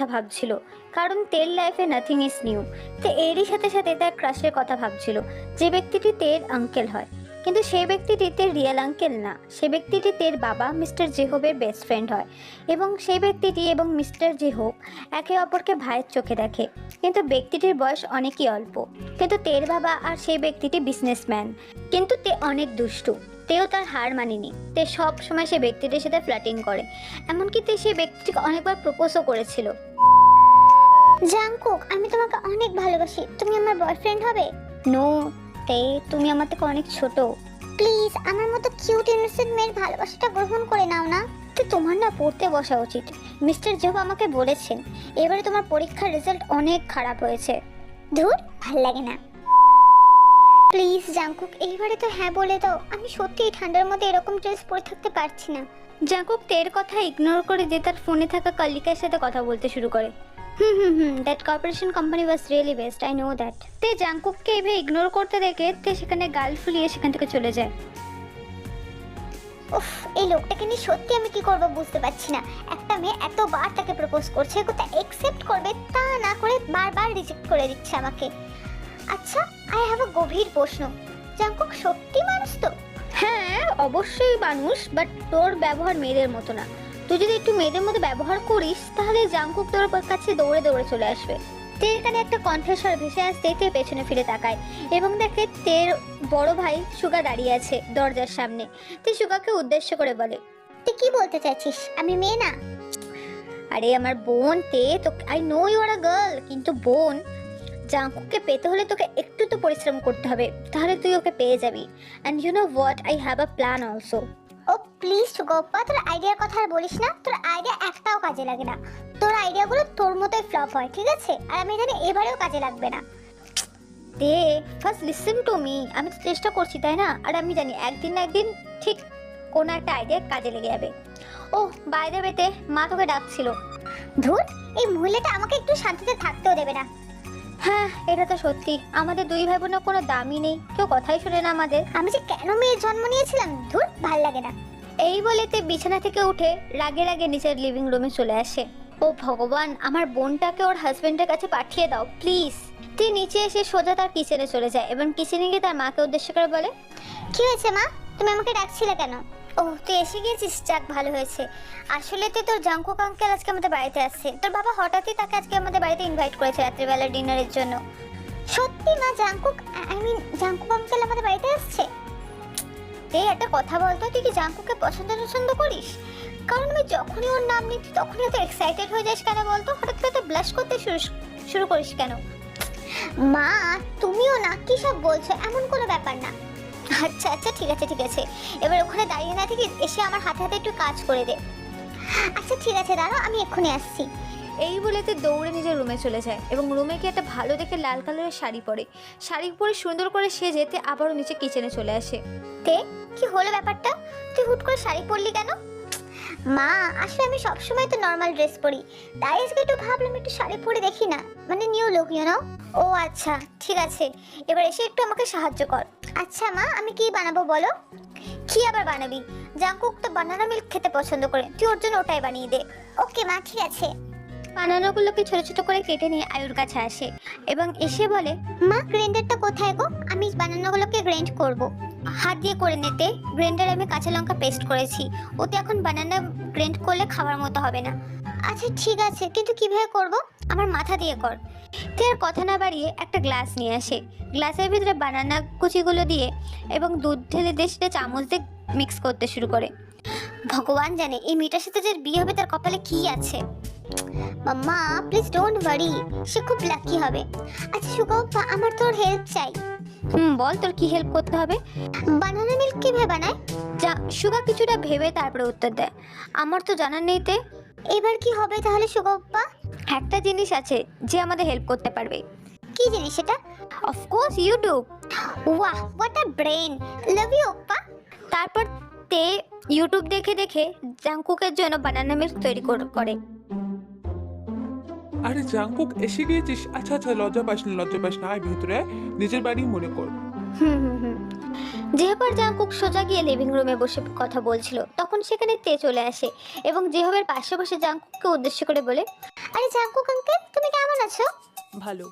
কথা ভাবছিল। কারণ তের লাইফে নাথিং ইজ নিউ তো এরই সাথে সাথে তার ক্রাশের কথা ভাবছিল। যে ব্যক্তিটি তের আঙ্কেল হয়। কিন্তু সেই ব্যক্তিটি তের রিয়েল আঙ্কেল না। সে ব্যক্তিটি তের বাবা মিস্টার জেহবের বেস্ট ফ্রেন্ড হয়। এবং সেই ব্যক্তিটি এবং মিস্টার জেহব একে অপরকে ভাইয়ের চোখে দেখে। কিন্তু ব্যক্তিটির বয়স অনেকই অল্প। কিন্তু তের বাবা আর সেই ব্যক্তিটি বিজনেসম্যান কিন্তু তে অনেক দুষ্টু। তেও তার হার মানেনি। তে সব সময় সে ব্যক্তিটির সাথে ফ্ল্যাটিং করে। এমনকি তে সেই ব্যক্তিটিকে অনেকবার প্রপোজও করেছিল। জাংকুক আমি তোমাকে অনেক ভালোবাসি। তুমি আমার বয়ফ্রেন্ড হবে? নো তে তুমি আমার থেকে অনেক ছোট। প্লিজ আমার মতো কিউট ইনোসেন্ট মেয়ের ভালোবাসাটা গ্রহণ করে নাও না। তো তোমার না পড়তে বসা উচিত। মিস্টার জব আমাকে বলেছেন এবারে তোমার পরীক্ষার রেজাল্ট অনেক খারাপ হয়েছে। ধুর ভালো লাগে না। প্লিজ জাংকুক এইবারে তো হ্যাঁ বলে দাও। আমি সত্যি এই ঠান্ডার মধ্যে এরকম ড্রেস পরে থাকতে পারছি না। জাকুব তের কথা ইগনোর করে যে তার ফোনে থাকা কলিকার সাথে কথা বলতে শুরু করে। Hmm hmm hmm that corporation company was really best I know that তে জাংকুককে এভাবে ইগনোর করতে দেখে তে সেখানে গাল ফুলিয়ে সেখান থেকে চলে যায়। উফ এই লোকটাকে নিয়ে সত্যি আমি কি করব বুঝতে পারছি না। একটা মেয়ে এতবার তাকে প্রপোজ করছে কোথা অ্যাকসেপ্ট করবে তা না করে বারবার রিজেক্ট করে দিচ্ছে আমাকে। আচ্ছা আই হ্যাভ আ গভীর প্রশ্ন। জাংকুক সত্যি মানুষ তো? হ্যাঁ অবশ্যই মানুষ বাট তোর ব্যবহার মেয়েদের মতো না। তুই যদি একটু মেয়েদের মতো ব্যবহার করিস তাহলে জাংকুক তোর কাছে দৌড়ে দৌড়ে চলে আসবে। তে এখানে একটা কণ্ঠস্বর ভেসে আসতে তে পেছনে ফিরে তাকায় এবং দেখে তের বড় ভাই সুগা দাঁড়িয়ে আছে দরজার সামনে। তে সুগাকে উদ্দেশ্য করে বলে তুই কি বলতে চাইছিস? আমি মেয়ে না। আরে আমার বোন তে তো I know you are a girl কিন্তু বোন জাঙ্কুককে পেতে হলে তোকে একটু তো পরিশ্রম করতে হবে তাহলে তুই ওকে পেয়ে যাবি। And you know what I have a plan also oh please সুগপ্পা তোর আইডিয়ার কথা আর বলিস না তোর আইডিয়া একটাও কাজে লাগে না। তোর আইডিয়াগুলো তোর মতোই ফ্লপ হয় ঠিক আছে? আর আমি জানি এবারেও কাজে লাগবে না। They first listen to me আমি তো চেষ্টা করছি তাই না? আর আমি জানি একদিন না একদিন ঠিক কোনো একটা আইডিয়া কাজে লেগে যাবে। ও বাইরে বেতে মা তোকে ডাকছিল। ধুর এই মহিলাটা আমাকে একটু শান্তিতে থাকতেও দেবে না। হ্যাঁ এটা তো সত্যি। আমাদের দুই ভাই বোনের কোনো দামই নেই। কেউ কথাই শোনে না আমাদের। আমি যে কেন মেয়ের জন্ম নিয়েছিলাম ধুর ভালো লাগে না। এই বলে তে বিছানা থেকে উঠে রাগে রাগে নিচের লিভিং রুমে চলে আসে। ও ভগবান আমার বোনটাকে ওর হাজবেন্ডের কাছে পাঠিয়ে দাও প্লিজ তে নিচে এসে সোজা তার কিচেনে চলে যায় এবং কিচেনে গিয়ে তার মাকে উদ্দেশ্য করে বলে কি হয়েছে মা? তুমি আমাকে ডাকছিলে কেন? ও, তুই এসে গিয়েছিস যাক, ভালো হয়েছে। আসলে তুই তোর জাঙ্কুক আঙ্কেল আজকে আমাদের বাড়িতে আসছে। তোর বাবা হঠাৎই তাকে আজকে আমাদের বাড়িতে ইনভাইট করেছে রাত্রিবেলা ডিনারের জন্য। সত্যি মা Jungkook? I mean Jungkook uncle আমাদের বাড়িতে আসছে? এই একটা কথা বলতো, তুই কি জাঙ্কুকে পছন্দ পছন্দ করিস? কারণ আমি যখনই ওর নাম নিচ্ছি, তখনই এত এক্সাইটেড হয়ে যাস কেন বলতো? হঠাৎ করে তো ব্লাশ করতে শুরু শুরু করিস কেন? মা, তুমিও না, কি সব বলছো? এমন কোনো ব্যাপার না। আচ্ছা আচ্ছা ঠিক আছে ঠিক আছে। এবার ওখানে দাঁড়িয়ে না থেকে এসে আমার হাতে হাতে একটু কাজ করে দে। আচ্ছা ঠিক আছে দাঁড়াও আমি এক্ষুনি আসছি। এই বলে তে দৌড়ে নিজের রুমে চলে যায় এবং রুমে গিয়ে একটা ভালো দেখে লাল কালারের শাড়ি পরে। শাড়ি পরে সুন্দর করে সে যেতে আবারও নিচে কিচেনে চলে আসে। তে কি হলো ব্যাপারটা? তুই হুট করে শাড়ি পরলি কেন? মা আসলে আমি সবসময় তো নর্মাল ড্রেস পরি। তাই আজকে একটু ভাবলাম একটু শাড়ি পরে দেখি না। মানে new look you know oh আচ্ছা ঠিক আছে। এবার এসে একটু আমাকে সাহায্য কর। আচ্ছা মা আমি কি বানাবো বলো? কি আবার বানাবি? জাঙ্কুক তো বানানা মিল্ক খেতে পছন্দ করে। তুই ওর জন্য ওটাই বানিয়ে দে। ওকে মা ঠিক আছে। বানানোগুলোকে ছোট ছোট করে কেটে নিয়ে আয়ুর কাছে আসে। এবং এসে বলে মা গ্রাইন্ডারটা কোথায় গো? আমি বানানাগুলোকে গ্রাইন্ড করব। হাত দিয়ে করে নিতে। গ্রাইন্ডারে আমি কাঁচা লঙ্কা পেস্ট করেছি। ওতে এখন বানানা গ্রাইন্ড করলে খাওয়ার মতো হবে না। আচ্ছা ঠিক আছে, কিন্তু কীভাবে করব? আমার মাথা দিয়ে কর। তুই আর কথা না বাড়িয়ে একটা গ্লাস নিয়ে আসে। গ্লাসের ভিতরে বানানা কুচিগুলো দিয়ে এবং দুধ ঢেলে দিয়ে সেটা চামচ দিয়ে মিক্স করতে শুরু করে। ভগবান জানে, এই মেয়েটার সাথে যে বিয়ে হবে তার কপালে কি আছে? মাম্মা প্লিজ ডোন্ট ওয়ারি সে খুব লাকি হবে। আচ্ছা সুগপ্পা, আমার তোর হেল্প চাই। হুম বল তোর কি হেল্প করতে হবে? বানানা মিল্ক কীভাবে বানায়? যা সুগা কিছুটা ভেবে তারপরে উত্তর দেয় আমার তো জানার নেই তে। এবার কি হবে তাহলে সুগপ্পা একটা জিনিস আছে যে আমাদের হেল্প করতে পারবে। কি জিনিস এটা of course YouTube Waugh what a brain love you Oppa তারপর তে ইউটিউব দেখে দেখে জাংকুকের জন্য বানানা মিল্ক তৈরি করে। আরে জাংকুক এসে গিয়েছিস? আচ্ছা আচ্ছা লজ্জা পাস না লজ্জা পাস না। আয় ভেতরে নিজের বাড়ি মনে কর। হুম জাংকুক সোজা গিয়ে লিভিং রুমে বসে কথা বলছিল তখন সেখানে তে চলে আসে এবং জেহবের পাশে বসে জাংকুককে উদ্দেশ্য করে বলে আরে জাঙ্কুক আঙ্কেল তুমি কেমন আছো? ভালো।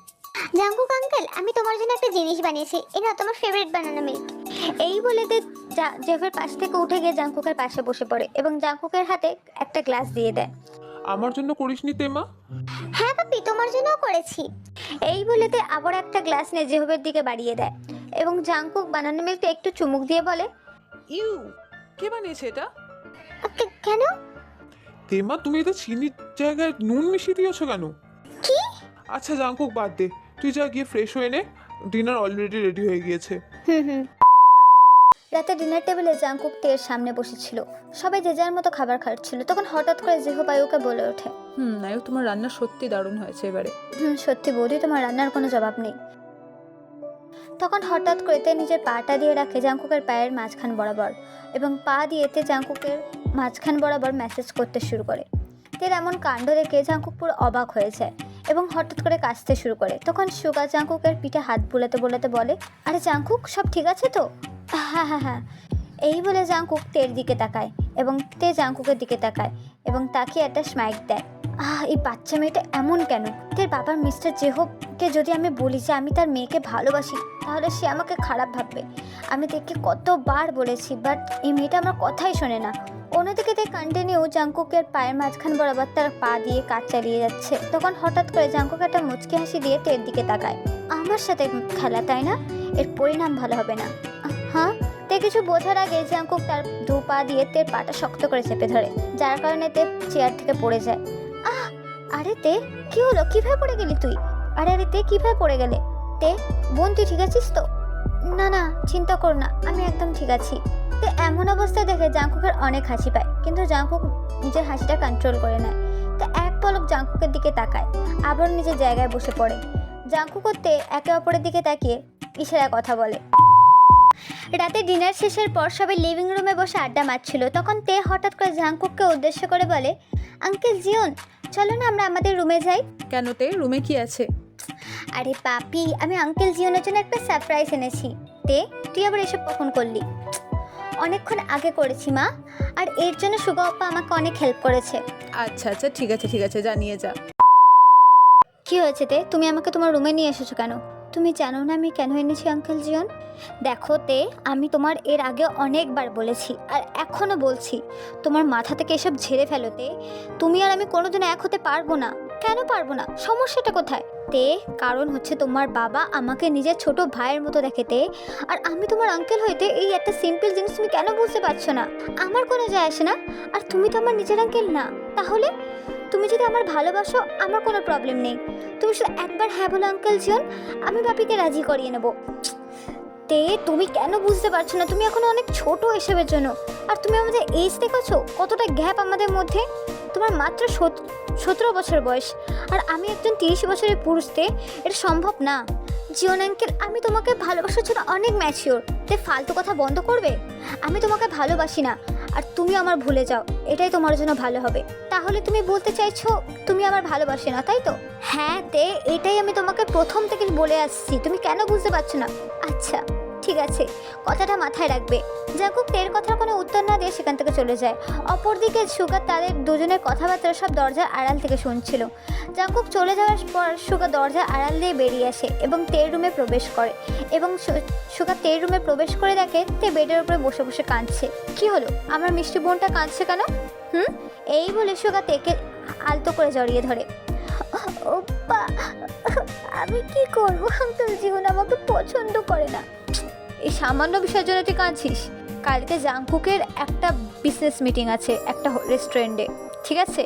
জাঙ্কুক আঙ্কেল আমি তোমার জন্য একটা জিনিস বানিয়েছি। এটা তোমার ফেভারিট বানানো মিল্ক এই বলে তে জেহবের পাশ থেকে উঠে গিয়ে জাংকুকের পাশে বসে পড়ে এবং জাংকুকের হাতে একটা গ্লাস দিয়ে দেয়। আমার জন্য করিসনি তেমা? হ্যাঁ পাপি তোমার জন্যও করেছি। এই বলেতে আবার একটা গ্লাস নিয়ে জেহবের দিকে বাড়িয়ে দেয়। এবং জাংকুক বানানো মিল্কটা একটু চুমুক দিয়ে বলে ইউ কে বানিয়েছে এটা? কে- কেন? তেমা তুমি এটা চিনির জায়গায় নুন মিশিয়ে দিয়েছ কেন? কি? আচ্ছা জাঙ্কুক বাদ দে। তুই যা গিয়ে ফ্রেশ হয়ে নে ডিনার অলরেডি রেডি হয়ে গিয়েছে। হুম হুম। রাতে ডিনার টেবিলে জাংকুক তের সামনে বসেছিল। সবাই যে যার মতো খাবার খাচ্ছিল। তখন হঠাৎ করে জেহবায়ুকে বলে ওঠে। হুম নায়ক তোমার রান্না সত্যি দারুণ হয়েছে এবারে। হুম সত্যি বৌদি তোমার রান্নার কোনো জবাব নেই। তখন হঠাৎ করে তে নিজের পাটা দিয়ে রাখে জাংকুকের পায়ের মাঝখান বরাবর এবং পা দিয়ে তে জাংকুকের মাঝখান বরাবর মেসেজ করতে শুরু করে। তের এমন কাণ্ড দেখে জাংকুক পুরো অবাক হয়ে যায় এবং হঠাৎ করে কাশতে শুরু করে। তখন সুগা জাংকুকের পিঠে হাত বুলাতে বুলাতে বলে আরে জাংকুক সব ঠিক আছে তো? হ্যাঁ হ্যাঁ হ্যাঁ এই বলে জাংকুক তের দিকে তাকায় এবং তে জাংকুকের দিকে তাকায় এবং তাকে একটা স্মাইক দেয়। আহ, এই বাচ্চা মেয়েটা এমন কেন? তের বাবার মিস্টার জেহবকে যদি আমি বলি যে আমি তার মেয়েকে ভালোবাসি, তাহলে সে আমাকে খারাপ ভাববে। আমি দেখে কতবার বলেছি বাট এই মেয়েটা আমার কথাই শোনে না। অন্যদিকে তে কন্টিনিউ জাঙ্কুকের পায়ের মাঝখান বরাবর তার পা দিয়ে কাজ চালিয়ে যাচ্ছে। তখন হঠাৎ করে জাঙ্কুক একটা মুচকি হাসি দিয়ে তের দিকে তাকায়। আমার সাথে খেলা, তাই না? এর পরিণাম ভালো হবে না। হ্যাঁ? তে কিছু বোঝার আগে জাঙ্কুক তার দু পা দিয়ে তের পাটা শক্ত করে চেপে ধরে, যার কারণে তে চেয়ার থেকে পড়ে যায়। আহ! আরে তে, কি হলো? কীভাবে পড়ে গেলি তুই? আরে আরে তে, কীভাবে পড়ে গেলে? তে বোন তুই ঠিক আছিস তো? না না, চিন্তা কর না, আমি একদম ঠিক আছি। তে, এমন অবস্থা দেখে জাঙ্কুকের অনেক হাসি পায়, কিন্তু জাঙ্কুক নিজের হাসিটা কন্ট্রোল করে নেয়। তো, এক পলক জাঙ্কুকের দিকে তাকায় আবার নিজের জায়গায় বসে পড়ে। জাঙ্কুক ও তে একে অপরের দিকে তাকিয়ে ইশারায় কথা বলে। রাতে ডিনার শেষের পর সবাই লিভিং রুমে বসে আড্ডা মারছিল। তখন তে হঠাৎ করে জাঙ্কুককে উদ্দেশ্য করে বলে আঙ্কেল জিওন চলো না আমরা আমাদের রুমে যাই। কেন তে? রুমে কি আছে? আরে পাপি আমি আঙ্কেল জিওনের জন্য একটা সারপ্রাইজ এনেছি। তে তুই আবার এসব কখন করলি? অনেকক্ষণ আগে করেছি মা। আর এর জন্য সুগা আপা আমাকে অনেক হেল্প করেছে। আচ্ছা আচ্ছা ঠিক আছে ঠিক আছে জানিয়ে যা। কি হয়েছে তে? তুমি আমাকে তোমার রুমে নিয়ে এসেছ কেন? তুমি জানো না আমি কেন এনেছি, আঙ্কেল জিওন দেখো তে, আমি তোমার এর আগে অনেকবার বলেছি, আর এখনও বলছি, তোমার মাথা থেকে এসব ঝেড়ে ফেলো তে। তুমি আর আমি কোনোদিনও এক হতে পারব না। কেন পারব না? সমস্যাটা কোথায়? তে, কারণ হচ্ছে তোমার বাবা আমাকে নিজের ছোট ভাইয়ের মতো দেখে তে, আর আমি তোমার আঙ্কেল হইতে এই একটা সিম্পল জিনিস তুমি কেন বুঝতে পারছ না? আমার কোনো যায় আসে না? আর তুমি তো আমার নিজের আঙ্কেল না। তাহলে? তুমি যদি আমার ভালোবাসো, আমার কোনো প্রবলেম নেই। তুমি শুধু একবার হ্যাঁ বলো আঙ্কেল জিওন আমি বাপিকে রাজি করিয়ে নেব। তে, তুমি কেন বুঝতে পারছ না? তুমি এখন অনেক ছোট এসবের জন্য। আর তুমি আমাদের এজ দেখেছ? কতটা গ্যাপ আমাদের মধ্যে? তোমার মাত্র সত- সতেরো বছর বয়স। আর আমি একজন তিরিশ বছরের পুরুষতে এটা সম্ভব না। জিওন আঙ্কেল আমি তোমাকে ভালোবাসার জন্য অনেক ম্যাচিওর তে, ফালতু কথা বন্ধ করবে? আমি তোমাকে ভালোবাসি না। আর তুমি আমার ভুলে যাও, এটাই তোমার জন্য ভালো হবে। তাহলে তুমি বলতে চাইছো, তুমি আমার ভালোবাসে না, তাই তো? হ্যাঁ তে, এটাই আমি তোমাকে প্রথম থেকে বলে আসছি, তুমি কেন বুঝতে পারছ না? আচ্ছা। ঠিক আছে, কথাটা মাথায় রাখবে। জাকুক তের কথার কোনো উত্তর না দিয়ে সেখান থেকে চলে যায়। অপরদিকে সুগার তাদের দুজনের কথাবার্তা সব দরজার আড়াল থেকে শুনছিল। জাকুক চলে যাওয়ার পর সুগা দরজার আড়াল দিয়ে বেরিয়ে আসে এবং তের রুমে প্রবেশ করে। এবং সুগা তের রুমে প্রবেশ করে দেখে তে বেডের উপরে বসে বসে কাঁদছে। কি হলো? আমার মিষ্টি বোনটা কাঁদছে কেন? হুম? এই বলে সুগা তেকে আলতো করে জড়িয়ে ধরে। আমি কি করব? আঙ্কেল জীবন আমাকে পছন্দ করে না। এই সামান্য বিষয়ের জন্য তুই কাঁদছিস? কালকে জাংকুকের একটা বিজনেস মিটিং আছে, একটা রেস্টুরেন্টে ঠিক আছে?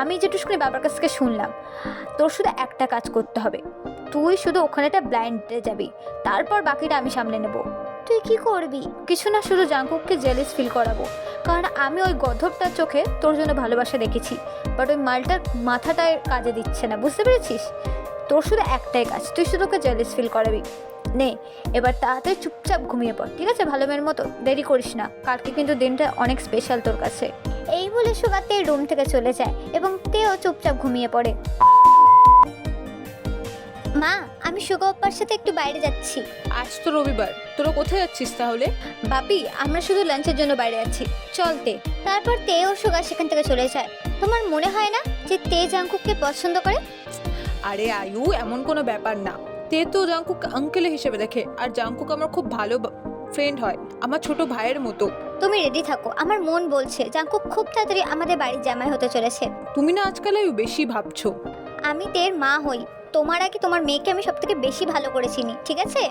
আমি যেটুকুনি বাবার কাছ থেকে শুনলাম, তোর শুধু একটা কাজ করতে হবে। তুই শুধু ওখানে একটা ব্লাইন্ডে যাবি, তারপর বাকিটা আমি সামলে নেব। তুই কি করবি? কিছু না, শুধু জাংকুককে জেলিস ফিল করাবো। কারণ আমি ওই গধবটার চোখে তোর জন্য ভালোবাসা দেখেছি বাট ওই মালটার মাথাটায় কাজে দিচ্ছে না, বুঝতে পেরেছিস? তোর শুধু একটাই কাজ তুই শুধু ওকে জেলিস ফিল করাবি। নে এবার তাড়াতাড়ি চুপচাপ ঘুমিয়ে পড় ঠিক আছে? ভালো মেয়ের মতো দেরি করিস না। কালকে কিন্তু দিনটা অনেক স্পেশাল তোর কাছে। এই বলে সুগা তে রুম থেকে চলে যায় এবং তেও চুপচাপ ঘুমিয়ে পড়ে। মা আমি সুগা অপ্পার সাথে একটু বাইরে যাচ্ছি। আজ তো রবিবার তোরা কোথায় যাচ্ছিস তাহলে? বাপি আমরা শুধু লাঞ্চের জন্য বাইরে আছি চলতে তারপর তেও সুগা সেখান থেকে চলে যায়। তোমার মনে হয় না যে তে জাংকুককে পছন্দ করে? আরে আয়ু এমন কোনো ব্যাপার না। তে তো জাঙ্কুক আঙ্কেল হিসেবে দেখে আর জাঙ্কুক আমার খুব ভালো ফ্রেন্ড হয় আমার ছোট ভাইয়ের মতো। তুমি রেডি থাকো আমার মন বলছে জাঙ্কুক খুব তাড়াতাড়ি আমাদের বাড়ির জামাই হতে চলেছে। তুমি না আজকাল আয়ু বেশি ভাবছ? আমি তের মা হই তোমার আগে তোমার মেয়েকে আমি সব থেকে বেশি ভালো করে চিনি ঠিক আছে?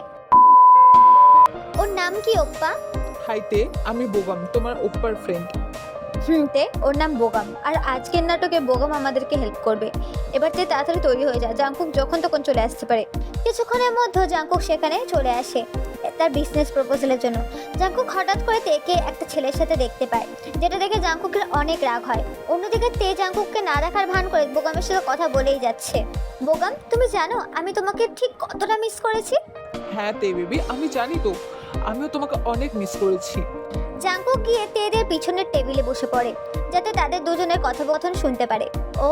ওর নাম কি ওপ্পা? হাইতে আমি বোগাম তোমার ওপ্পার ফ্রেন্ড তে ওর নাম বোগাম। আর আজকের নাটকে বোগাম আমাদেরকে হেল্প করবে। এবার তে তাড়াতাড়ি তৈরি হয়ে যায়, জাংকুক যখন তখন চলে আসতে পারে। কিছুক্ষণের মধ্যে জাংকুক সেখানে চলে আসে তার বিজনেস প্রপোজালের জন্য। জাংকুক হঠাৎ করে তেকে একটা ছেলের সাথে দেখতে পায়, যেটা দেখে জাংকুকের অনেক রাগ হয়। অন্যদিকে তে জাংকুককে না দেখার ভান করে বোগামের সাথে কথা বলেই যাচ্ছে। বোগাম, তুমি জানো আমি তোমাকে ঠিক কতটা মিস করেছি? হ্যাঁ তে বেবি, আমি জানি তো। আমিও তোমাকে অনেক মিস করেছি। জাংকুক গিয়ে তেদের পিছনের টেবিলে বসে পড়ে যাতে তাদের দুজনের কথোপকথন শুনতে পারে। ও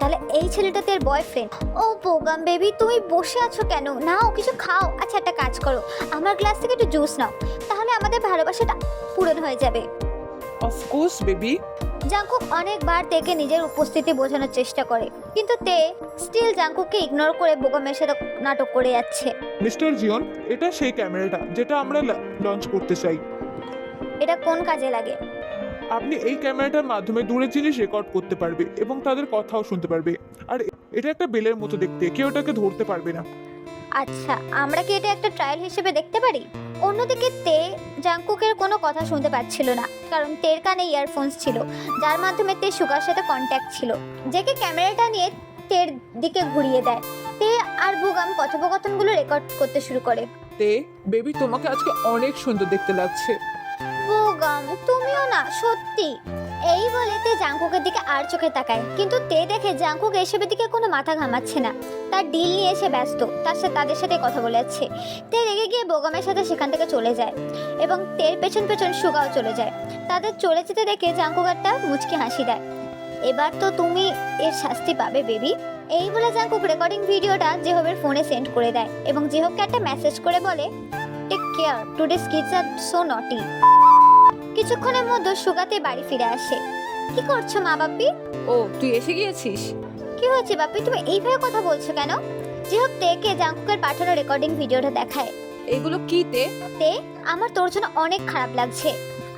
তাহলে এই ছেলেটা তোর বয়ফ্রেন্ড ও বোগাম বেবি তুমি বসে আছো কেন? নাও কিছু খাও। আচ্ছা একটা কাজ করো। আমার গ্লাস থেকে একটু জুস নাও। তাহলে আমাদের ভালোবাসাটা পূরণ হয়ে যাবে। অফকোর্স বেবি জাংকুক অনেকবার তেকে নিজের উপস্থিতি বোঝানোর চেষ্টা করে কিন্তু তে স্টিল জাংকুককে ইগনোর করে বোগামের সাথে নাটক করে যাচ্ছে। মিস্টার জিওন এটা সেই ক্যামেরাটা যেটা আমরা লঞ্চ করতে চাই। এটা কোন কাজে লাগে? আপনি এই ক্যামেরাটার মাধ্যমে দূরের জিনিস রেকর্ড করতে পারবে এবং তাদের কথাও শুনতে পারবে। আর এটা একটা বেলের মতো দেখতে কেউ এটাকে ধরতে পারবে না। আচ্ছা আমরা কি এটা একটা ট্রায়াল হিসেবে দেখতে পারি? অন্যদিকে তে জাংকুকের কোনো কথা শুনতে পাচ্ছিল না কারণ তের কানে ইয়ারফোনস ছিল যার মাধ্যমে তে সুগার সাথে কন্ট্যাক্ট ছিল জেকে ক্যামেরাটা নিয়ে তের দিকে ঘুরিয়ে দেয়। তে আর বুগাম কথোপকথনগুলো রেকর্ড করতে শুরু করে। তে বেবি তোমাকে আজকে অনেক সুন্দর দেখতে লাগছে। বুগাম তুমিও না, সত্যি। এই বলে তে জাংকুকের দিকে আর চোখে তাকায়। কিন্তু তে দেখে জাংকুক এসবের দিকে কোনো মাথা ঘামাচ্ছে না। তার ডিল নিয়ে এসে ব্যস্ত, তার সাথে তাদের সাথে কথা বলে যাচ্ছে। তে রেগে গিয়ে বোগামের সাথে সেখান থেকে চলে যায় এবং তের পেছন পেছন সুগাও চলে যায়। তাদের চলে যেতে দেখে জাংকুক একটা মুচকি হাসি দেয়। এবার তো তুমি এর শাস্তি পাবে, বেবি। এই বলে জাংকুক রেকর্ডিং ভিডিওটা জেহবের ফোনে সেন্ড করে দেয় এবং জেহবকে একটা মেসেজ করে বলে take care today kids are so naughty কিছুক্ষণের মধ্যে সুগাতে বাড়ি ফিরে আসে। কি করছ মা বাপি ও তুই এসে গিয়েছিস? কি হয়েছে বাপি তুমি এইভাবে কথা বলছো কেন? যেহেতু তেকে জাংকুকের পাঠানো রেকর্ডিং ভিডিওটা দেখায়। এগুলো কি তে? তে আমার তোর জন্য অনেক খারাপ লাগছে।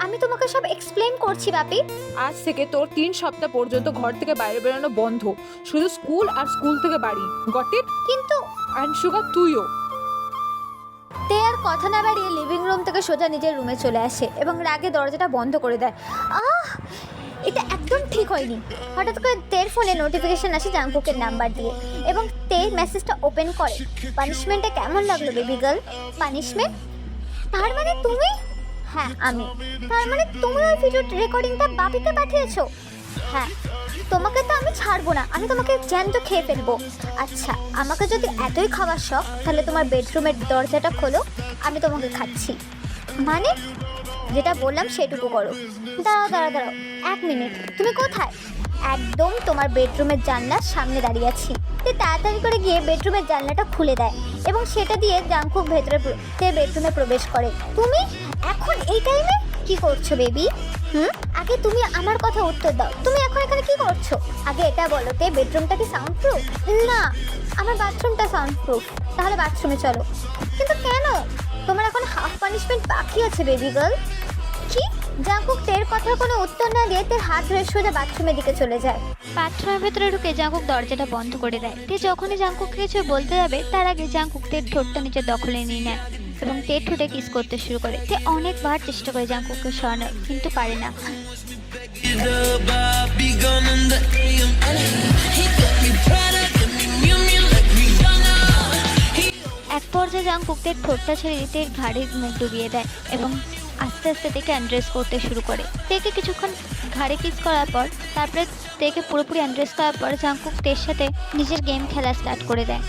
আমি তোমাকে সব এক্সপ্লেন করছি বাপি আজ থেকে তোর তিন সপ্তাহ পর্যন্ত ঘর থেকে বাইরে বেরোনো বন্ধ। শুধু স্কুল আর স্কুল থেকে বাড়ি। গটে? কিন্তু অ্যান্ড সুগার তুইও। তে আর কথা না বাড়িয়ে লিভিং রুম থেকে সোজা নিজের রুমে চলে আসে এবং রাগে দরজাটা বন্ধ করে দেয়। আহ! এটা একদম ঠিক হয়নি। হঠাৎ করে তের ফোনে নোটিফিকেশন আসে জাংকুকের নাম্বার দিয়ে এবং তে মেসেজটা ওপেন করে। পানিশমেন্টটা কেমন লাগল বেবি গার্ল পানিশমেন্ট তার মানে তুমি? হ্যাঁ আমি। তার মানে তুমি ওই ভিডিও রেকর্ডিংটা বাপিকে পাঠিয়েছো? হ্যাঁ। তোমাকে তো আমি ছাড়বো না, আমি তোমাকে জ্যান্ত খেয়ে ফেলব। আচ্ছা আমাকে যদি এতই খাওয়ার শখ, তাহলে তোমার বেডরুমের দরজাটা খোলো, আমি তোমাকে খাচ্ছি। মানে যেটা বললাম সেটুকু করো। দাঁড়াও দাঁড়াও দাঁড়াও, এক মিনিট, তুমি কোথায়? একদম তোমার বেডরুমের জানলার সামনে দাঁড়িয়ে আছি। তে তাড়াতাড়ি করে গিয়ে বেডরুমের জানলাটা খুলে দেয় এবং সেটা দিয়ে জাংকুক ভেতরে বেডরুমে প্রবেশ করে। তুমি? এখন এই টাইমে কি করছ বেবি হুম? আগে তুমি আমার কথা উত্তর দাও। তুমি এখন এখানে কি করছ? আগে এটা বলো, তে বেডরুমটা কি সাউন্ড প্রুফ না, আমার বাথরুমটা সাউন্ড প্রুফ তাহলে বাথরুমে চলো। কিন্তু কেন? তোমার এখন হাফ পানিশমেন্ট বাকি আছে বেবি গার্ল কি? জাঙ্কুক, তের কথার কোনো উত্তর না দিয়ে তের হাত ধরে সোজা বাথরুমের দিকে চলে যায়। বাথরুমের ভেতরে ঢুকে জাঙ্কুক দরজাটা বন্ধ করে দেয়। তে যখনই জাঙ্কুককে কিছু বলতে যাবে, তার আগে জাঙ্কুক তের ঠোঁটটা নিজের দখলে নিয়ে নেয়। এবং তের ঠোঁটে কিস করতে শুরু করে। তে অনেকবার চেষ্টা করে জাঙ্কুককে সরানোর, কিন্তু পারে না। এক পর্যায়ে জাঙ্কুক ঠোঁটটা ছেড়ে দিতে এর ঘাড়ে মুখ ডুবিয়ে দেয় এবং আস্তে আস্তে তেকে অ্যান্ড্রেস করতে শুরু করে। তেকে কিছুক্ষণ ঘাড়ে কিস করার পর, তারপরে তেকে পুরোপুরি অ্যান্ড্রেস করার পর জাঙ্কুক তের সাথে নিজের গেম খেলা স্টার্ট করে দেয়।